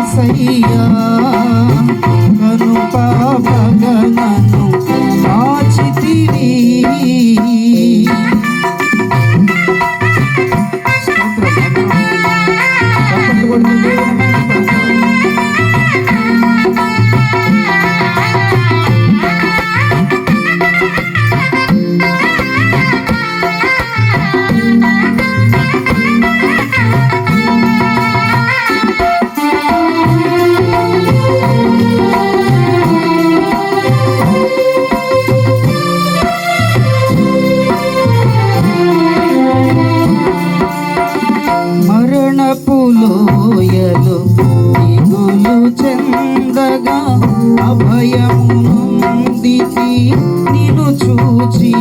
Say saiya మరణపు లోయలు దిగులు చెందగా అభయము నొందితి నిన్ను చూచి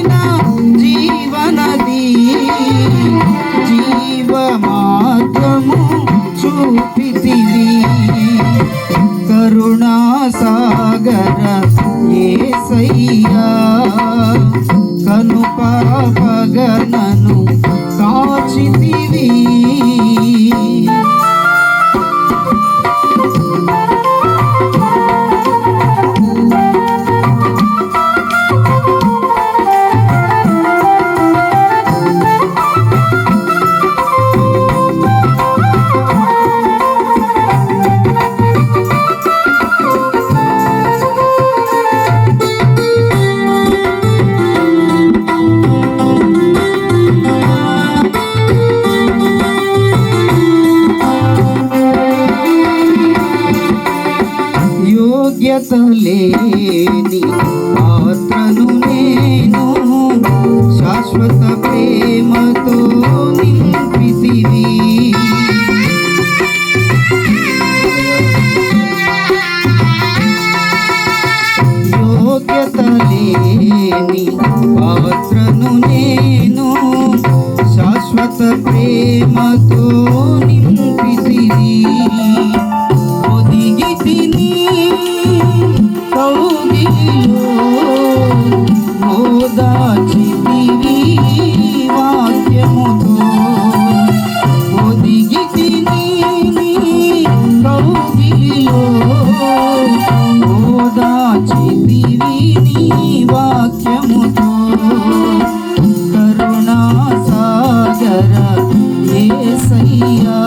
తీర్చిన జీవనది. జీవ మార్గము చూపితివి. కరుణా సాగర యేసయ్యా కను యోగ్యత లేని పాత్రను నేను శాశ్వత ప్రేమతో నింపితివి. యోగ్యత करुणासागर ये सैया